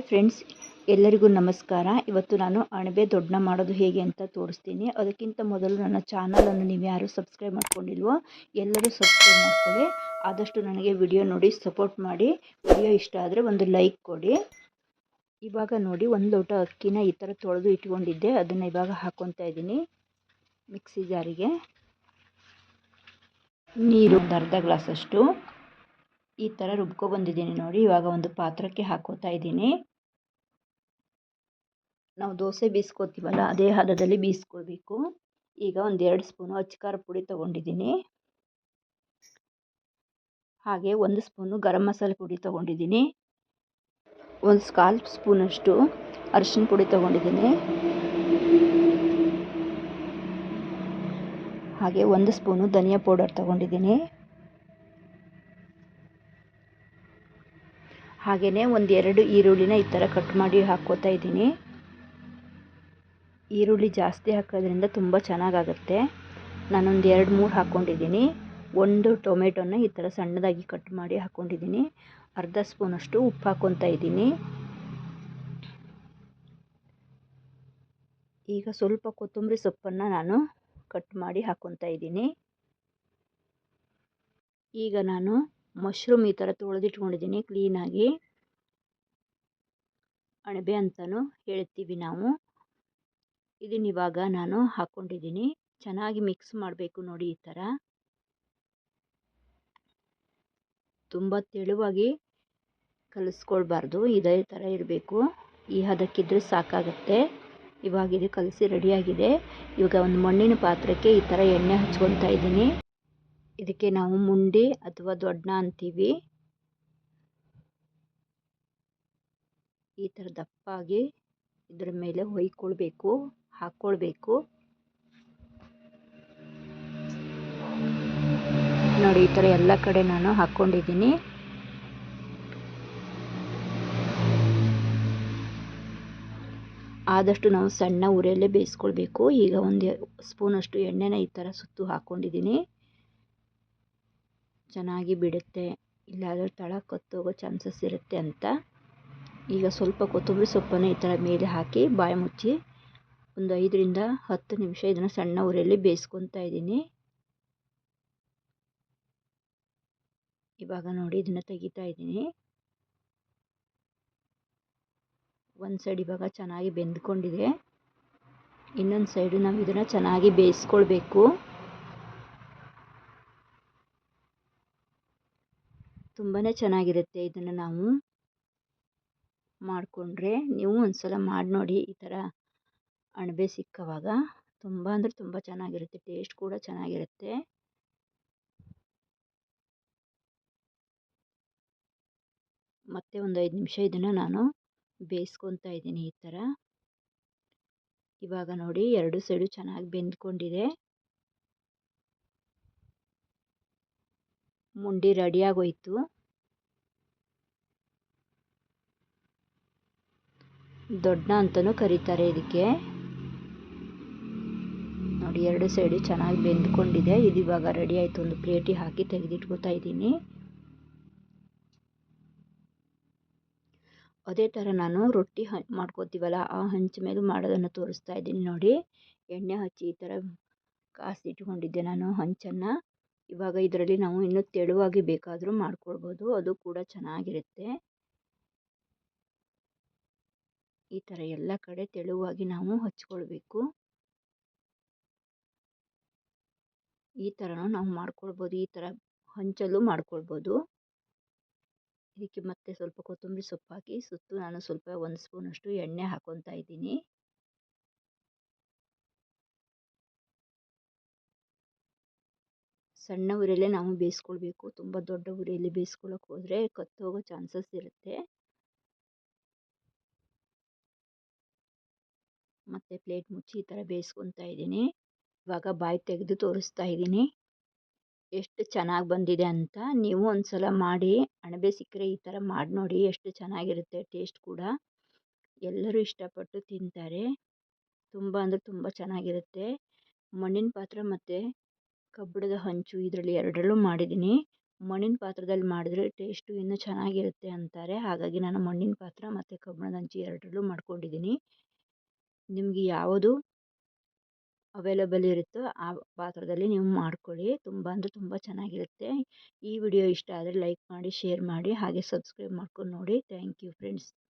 Hi friends, ಎಲ್ಲರಿಗೂ ನಮಸ್ಕಾರ. ಇವತ್ತು ನಾನು ಅಣಬೆ ದೊಡ್ಡನ ಮಾಡೋದು ಹೇಗೆ ಅಂತ ತೋರಿಸ್ತೀನಿ. ಅದಕ್ಕಿಂತ ಮೊದಲು ನನ್ನ ಚಾನಲನ್ನು ನೀವು ಯಾರು ಸಬ್ಸ್ಕ್ರೈಬ್ ಮಾಡ್ಕೊಂಡಿಲ್ವೋ, ಎಲ್ಲರೂ ಸಬ್ಸ್ಕ್ರೈಬ್ ಮಾಡ್ಕೊಳ್ಳಿ. ಆದಷ್ಟು ನನಗೆ ವಿಡಿಯೋ ನೋಡಿ ಸಪೋರ್ಟ್ ಮಾಡಿ. ವಿಡಿಯೋ ಇಷ್ಟ ಆದರೆ ಒಂದು ಲೈಕ್ ಕೊಡಿ. ಇವಾಗ ನೋಡಿ, ಒಂದು ಲೋಟ ಅಕ್ಕಿನ ಈ ಥರ ತೊಳೆದು ಇಟ್ಕೊಂಡಿದ್ದೆ. ಅದನ್ನು ಇವಾಗ ಹಾಕ್ಕೊತಾ ಇದ್ದೀನಿ ಮಿಕ್ಸಿ ಜಾರಿಗೆ ನೀರು ಒಂದು ಅರ್ಧ ಗ್ಲಾಸಷ್ಟು ಈ ಥರ ರುಬ್ಕೊ ಬಂದಿದ್ದೀನಿ ನೋಡಿ. ಇವಾಗ ಒಂದು ಪಾತ್ರಕ್ಕೆ ಹಾಕೋತಾ ಇದ್ದೀನಿ. ನಾವು ದೋಸೆ ಬೀಸ್ಕೊತೀವಲ್ಲ, ಅದೇ ಹದದಲ್ಲಿ ಬೀಸ್ಕೊಳ್ಬೇಕು. ಈಗ ಒಂದು ಎರಡು ಸ್ಪೂನು ಅಚ್ಚಕಾರ ಪುಡಿ ತೊಗೊಂಡಿದ್ದೀನಿ. ಹಾಗೆ ಒಂದು ಸ್ಪೂನು ಗರಂ ಮಸಾಲೆ ಪುಡಿ ತೊಗೊಂಡಿದ್ದೀನಿ. ಒಂದು ಸ್ಕಾಲ್ಪ್ ಸ್ಪೂನಷ್ಟು ಅರಿಶಿನ ಪುಡಿ ತೊಗೊಂಡಿದ್ದೀನಿ. ಹಾಗೆ ಒಂದು ಸ್ಪೂನು ಧನಿಯಾ ಪೌಡರ್ ತೊಗೊಂಡಿದ್ದೀನಿ. ಹಾಗೆಯೇ ಒಂದೆರಡು ಈರುಳ್ಳಿನ ಈ ಥರ ಕಟ್ ಮಾಡಿ ಹಾಕ್ಕೋತಾ ಇದ್ದೀನಿ. ಈರುಳ್ಳಿ ಜಾಸ್ತಿ ಹಾಕೋದ್ರಿಂದ ತುಂಬ ಚೆನ್ನಾಗಾಗುತ್ತೆ. ನಾನೊಂದು ಎರಡು, ಮೂರು ಹಾಕ್ಕೊಂಡಿದ್ದೀನಿ ಒಂದು ಟೊಮೆಟೊನ ಈ ಥರ ಸಣ್ಣದಾಗಿ ಕಟ್ ಮಾಡಿ ಹಾಕ್ಕೊಂಡಿದ್ದೀನಿ ಅರ್ಧ ಸ್ಪೂನಷ್ಟು ಉಪ್ಪು ಹಾಕ್ಕೊತಾ ಇದ್ದೀನಿ. ಈಗ ಸ್ವಲ್ಪ ಕೊತ್ತಂಬರಿ ಸೊಪ್ಪನ್ನು ನಾನು ಕಟ್ ಮಾಡಿ ಹಾಕ್ಕೊತಾ ಇದ್ದೀನಿ. ಈಗ ನಾನು ಮಶ್ರೂಮ್ ಈ ಥರ ತೊಳೆದಿಟ್ಕೊಂಡಿದ್ದೀನಿ ಕ್ಲೀನಾಗಿ. ಅಣಬೆ ಅಂತಲೂ ಹೇಳ್ತೀವಿ ನಾವು. ಇದನ್ನ ಇವಾಗ ನಾನು ಹಾಕ್ಕೊಂಡಿದ್ದೀನಿ ಚೆನ್ನಾಗಿ ಮಿಕ್ಸ್ ಮಾಡಬೇಕು ನೋಡಿ ಈ ಥರ ತುಂಬ ತೆಳುವಾಗಿ ಕಲಿಸ್ಕೊಳ್ಬಾರ್ದು. ಇದೇ ಥರ ಇರಬೇಕು. ಈ ಹದಕ್ಕಿದ್ರೆ ಸಾಕಾಗುತ್ತೆ. ಇವಾಗ ಇದು ಕಲಸಿ ರೆಡಿಯಾಗಿದೆ ಇವಾಗ ಒಂದು ಮಣ್ಣಿನ ಪಾತ್ರಕ್ಕೆ ಈ ಥರ ಎಣ್ಣೆ ಹಚ್ಕೊತಾ ಇದ್ದೀನಿ. ಇದಕ್ಕೆ ನಾವು ಮುಂಡಿ ಅಥವಾ ದೊಡ್ಡನ ಅಂತೀವಿ. ಈ ಥರ ದಪ್ಪಾಗಿ ಇದರ ಮೇಲೆ ಹೊಯ್ಕೊಳ್ಬೇಕು. ಹಾಕ್ಕೊಳ್ಬೇಕು ನೋಡಿ, ಈ ಥರ ಎಲ್ಲ ಕಡೆ ನಾನು ಹಾಕ್ಕೊಂಡಿದ್ದೀನಿ ಆದಷ್ಟು ನಾವು ಸಣ್ಣ ಉರಿಯಲ್ಲೇ ಬೇಯಿಸ್ಕೊಳ್ಬೇಕು. ಈಗ ಒಂದು ಸ್ಪೂನಷ್ಟು ಎಣ್ಣೆನ ಈ ಥರ ಸುತ್ತು ಹಾಕ್ಕೊಂಡಿದ್ದೀನಿ ಚೆನ್ನಾಗಿ ಬಿಡುತ್ತೆ. ಇಲ್ಲಾದರೂ ತಳ ಕತ್ತೋಗೋ ಚಾನ್ಸಸ್ ಇರುತ್ತೆ ಅಂತ. ಈಗ ಸ್ವಲ್ಪ ಕೊತ್ತಂಬರಿ ಸೊಪ್ಪನ್ನು ಈ ಥರ ಮೇಲೆ ಹಾಕಿ ಬಾಯಿ ಮುಚ್ಚಿ ಒಂದು ಐದರಿಂದ ಹತ್ತು ನಿಮಿಷ ಇದನ್ನು ಸಣ್ಣ ಉರಿಯಲ್ಲಿ ಬೇಯಿಸ್ಕೊತಾ ಇದ್ದೀನಿ. ಇವಾಗ ನೋಡಿ ಇದನ್ನು ತೆಗಿತಾ ಇದ್ದೀನಿ. ಒಂದು ಸೈಡ್ ಇವಾಗ ಚೆನ್ನಾಗಿ ಬೆಂದ್ಕೊಂಡಿದೆ. ಇನ್ನೊಂದು ಸೈಡು ನಾವು ಇದನ್ನು ಚೆನ್ನಾಗಿ ಬೇಯಿಸ್ಕೊಳ್ಬೇಕು. ತುಂಬಾ ಚೆನ್ನಾಗಿರುತ್ತೆ ಇದನ್ನು ನಾವು ಮಾಡಿಕೊಂಡ್ರೆ. ನೀವು ಒಂದು ಸಲ ಮಾಡಿ ನೋಡಿ ಈ ಥರ ಅಣಬೆ ಸಿಕ್ಕವಾಗ ತುಂಬ ಅಂದರೆ ತುಂಬ ಚೆನ್ನಾಗಿರುತ್ತೆ, ಟೇಸ್ಟ್ ಕೂಡ ಚೆನ್ನಾಗಿರುತ್ತೆ. ಮತ್ತೆ ಒಂದು ಐದು ನಿಮಿಷ ಇದನ್ನು ನಾನು ಬೇಯಿಸ್ಕೊತಾ ಇದ್ದೀನಿ ಈ ಥರ. ಇವಾಗ ನೋಡಿ ಎರಡು ಸೈಡು ಚೆನ್ನಾಗಿ ಬೆಂದ್ಕೊಂಡಿದೆ. ಮುಂಡಿ ರೆಡಿಯಾಗೋಯ್ತು. ದೊಡ್ಡ ಅಂತಲೂ ಕರೀತಾರೆ ಇದಕ್ಕೆ. ಎರಡು ಸೈಡು ಚೆನ್ನಾಗಿ ಬೆಂದ್ಕೊಂಡಿದೆ. ಇದು ಇವಾಗ ರೆಡಿ ಆಯಿತು. ಒಂದು ಪ್ಲೇಟಿಗೆ ಹಾಕಿ ತೆಗೆದಿಟ್ಕೋತಾ ಇದ್ದೀನಿ. ಅದೇ ಥರ ನಾನು ರೊಟ್ಟಿ ಹ ಮಾಡ್ಕೋತೀವಲ್ಲ, ಆ ಹಂಚ ಮೇಲೆ ಮಾಡೋದನ್ನು ತೋರಿಸ್ತಾ ಇದ್ದೀನಿ ನೋಡಿ. ಎಣ್ಣೆ ಹಚ್ಚಿ ಈ ಥರ ಕಾಸಿಟ್ಕೊಂಡಿದ್ದೆ ನಾನು ಹಂಚನ್ನು. ಇವಾಗ ಇದರಲ್ಲಿ ನಾವು ಇನ್ನೂ ತೆಳುವಾಗಿ ಬೇಕಾದರೂ ಮಾಡ್ಕೊಳ್ಬೋದು. ಅದು ಕೂಡ ಚೆನ್ನಾಗಿರುತ್ತೆ. ಈ ಥರ ಎಲ್ಲ ಕಡೆ ತೆಳುವಾಗಿ ನಾವು ಹಚ್ಕೊಳ್ಬೇಕು. ಈ ಥರನೂ ನಾವು ಮಾಡ್ಕೊಳ್ಬೋದು, ಈ ಥರ ಹಂಚಲು ಮಾಡ್ಕೊಳ್ಬೋದು. ಇದಕ್ಕೆ ಮತ್ತೆ ಸ್ವಲ್ಪ ಕೊತ್ತಂಬರಿ ಸೊಪ್ಪು ಹಾಕಿ ಸುತ್ತು ನಾನು ಸ್ವಲ್ಪ ಒಂದು ಸ್ಪೂನಷ್ಟು ಎಣ್ಣೆ ಹಾಕೊತಾ ಇದ್ದೀನಿ. ಸಣ್ಣ ಉರಿಯಲ್ಲೇ ನಾವು ಬೇಯಿಸ್ಕೊಳ್ಬೇಕು. ತುಂಬ ದೊಡ್ಡ ಉರಿಯಲ್ಲಿ ಬೇಯಿಸ್ಕೊಳ್ಳೋಕೆ ಹೋದರೆ ಕತ್ತೋಗೋ ಚಾನ್ಸಸ್ ಇರುತ್ತೆ. ಮತ್ತು ಪ್ಲೇಟ್ ಮುಚ್ಚಿ ಈ ಥರ ಬೇಯಿಸ್ಕೊತಾ ಇದ್ದೀನಿ. ಇವಾಗ ಬಾಯಿ ತೆಗೆದು ತೋರಿಸ್ತಾ ಇದ್ದೀನಿ. ಎಷ್ಟು ಚೆನ್ನಾಗಿ ಬಂದಿದೆ ಅಂತ. ನೀವು ಒಂದು ಸಲ ಮಾಡಿ, ಅಣಬೆ ಸಿಕ್ಕರೆ ಈ ಥರ ಮಾಡಿ ನೋಡಿ ಎಷ್ಟು ಚೆನ್ನಾಗಿರುತ್ತೆ ಟೇಸ್ಟ್ ಕೂಡ. ಎಲ್ಲರೂ ಇಷ್ಟಪಟ್ಟು ತಿಂತಾರೆ. ತುಂಬ ಅಂದರೆ ತುಂಬ ಚೆನ್ನಾಗಿರುತ್ತೆ. ಮಣ್ಣಿನ ಪಾತ್ರೆ ಮತ್ತು ಕಬ್ಬಿಣದ ಹಂಚು ಇದರಲ್ಲಿ ಎರಡರಲ್ಲೂ ಮಾಡಿದ್ದೀನಿ. ಮಣ್ಣಿನ ಪಾತ್ರದಲ್ಲಿ ಮಾಡಿದ್ರೆ ಟೇಸ್ಟು ಇನ್ನೂ ಚೆನ್ನಾಗಿರುತ್ತೆ ಅಂತಾರೆ. ಹಾಗಾಗಿ ನಾನು ಮಣ್ಣಿನ ಪಾತ್ರ ಮತ್ತು ಕಬ್ಬಿಣದ ಹಂಚು ಎರಡರಲ್ಲೂ ಮಾಡ್ಕೊಂಡಿದ್ದೀನಿ. ನಿಮಗೆ ಯಾವುದು ಅವೈಲೇಬಲ್ ಇರುತ್ತೋ ಆ ಪಾತ್ರದಲ್ಲಿ ನೀವು ಮಾಡ್ಕೊಳ್ಳಿ. ತುಂಬ ಅಂದರೆ ತುಂಬ ಚೆನ್ನಾಗಿರುತ್ತೆ. ಈ ವಿಡಿಯೋ ಇಷ್ಟ ಆದರೆ ಲೈಕ್ ಮಾಡಿ ಶೇರ್ ಮಾಡಿ ಹಾಗೆ ಸಬ್ಸ್ಕ್ರೈಬ್ ಮಾಡ್ಕೊಂಡು ನೋಡಿ. Thank you friends